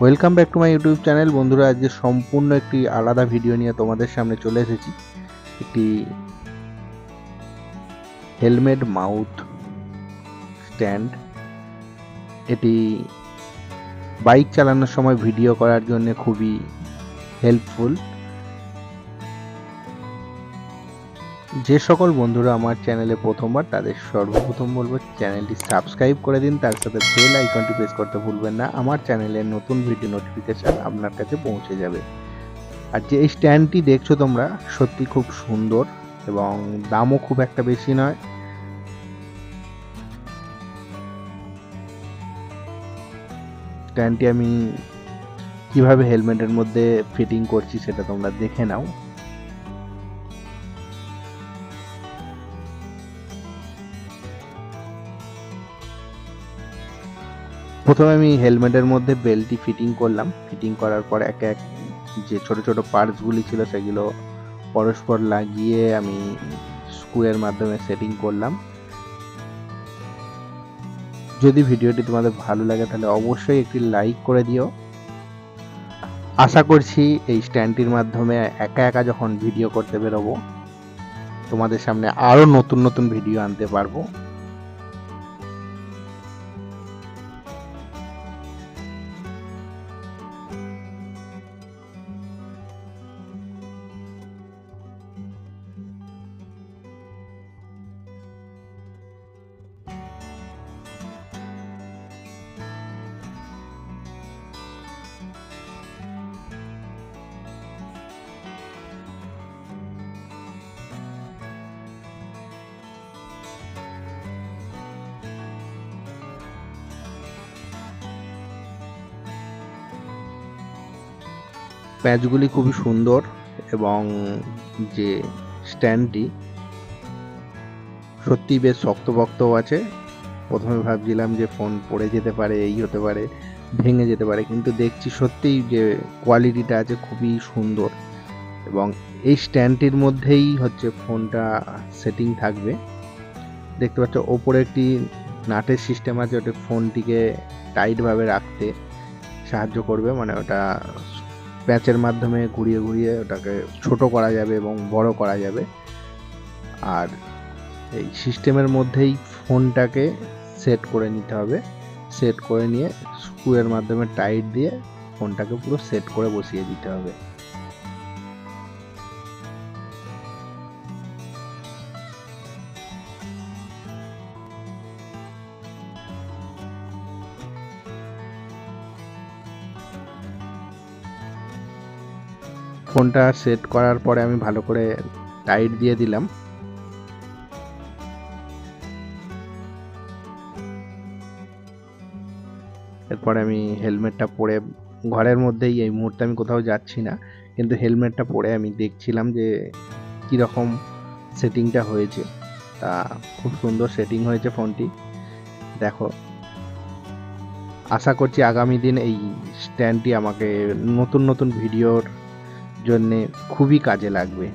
Welcome back to my YouTube channel বন্ধুরা, আজকে সম্পূর্ণ একটি আলাদা ভিডিও নিয়ে তোমাদের সামনে চলে এসেছি। একটি হেলমেট মাউথ স্ট্যান্ড এটি বাইক চালানোর সময় ভিডিও করার জন্য খুবই হেল্পফুল যে সকল বন্ধুরা আমার চ্যানেলে প্রথমবার, তাদের সর্বপ্রথম বলব, চ্যানেলটি সাবস্ক্রাইব করে দিন, তার সাথে বেল আইকনটি প্রেস করতে ভুলবেন না। আমার চ্যানেলের নতুন ভিডিও নোটিফিকেশন আপনার কাছে পৌঁছে যাবে। আর যে এই স্ট্যান্ডটি দেখছ তোমরা, সত্যি খুব সুন্দর এবং দামও খুব একটা বেশি নয়। স্ট্যান্ডটি আমি কীভাবে হেলমেটের মধ্যে ফিটিং করছি সেটা তোমরা দেখে নাও। প্রথমে আমি হেলমেটের মধ্যে বেল্টটি ফিটিং করলাম। ফিটিং করার পর এক এক যে ছোট ছোট পার্টসগুলি ছিল সেগুলো পরস্পর লাগিয়ে আমি স্ক্রুয়ের মাধ্যমে সেটিং করলাম। যদি ভিডিওটি তোমাদের ভালো লাগে তাহলে অবশ্যই একটি লাইক করে দিও। আশা করছি এই স্ট্যান্ডটির মাধ্যমে একা একা যখন ভিডিও করতে বেরোবো, তোমাদের সামনে আরও নতুন নতুন ভিডিও আনতে পারব। প্যাচগুলি খুবই সুন্দর এবং যে স্ট্যান্ডটি সত্যি বেশ শক্তপোক্তও আছে। প্রথমে ভাবছিলাম যে ফোন পড়ে যেতে পারে, এই হতে পারে, ভেঙে যেতে পারে, কিন্তু দেখছি সত্যিই যে কোয়ালিটিটা আছে খুবই সুন্দর এবং এই স্ট্যান্ডটির মধ্যেই হচ্ছে ফোনটা সেটিং থাকবে। দেখতে পাচ্ছ, ওপরে একটি নাটের সিস্টেম আছে, ওটা ফোনটিকে টাইটভাবে রাখতে সাহায্য করবে মানে ওটা প্যাচের মাধ্যমে ঘুরিয়ে ঘুরিয়ে ওটাকে ছোট করা যাবে এবং বড় করা যাবে। আর এই সিস্টেমের মধ্যেই ফোনটাকে সেট করে নিতে হবে। সেট করে নিয়ে স্ক্রুয়ের মাধ্যমে টাইট দিয়ে ফোনটাকে পুরো সেট করে বসিয়ে দিতে হবে। ফোনটা সেট করার পরে আমি ভালো করে টাইট দিয়ে দিলাম। এরপরে আমি হেলমেটটা পরে ঘরের মধ্যেই, এই মুহূর্তে আমি কোথাও যাচ্ছি না, কিন্তু হেলমেটটা পরে আমি দেখছিলাম যে কীরকম সেটিংটা হয়েছে। তা খুব সুন্দর সেটিং হয়েছে ফোনটি। দেখো, আশা করছি আগামী দিন এই স্ট্যান্ডটি আমাকে নতুন নতুন ভিডিওর জন্যে খুবই কাজে লাগবে।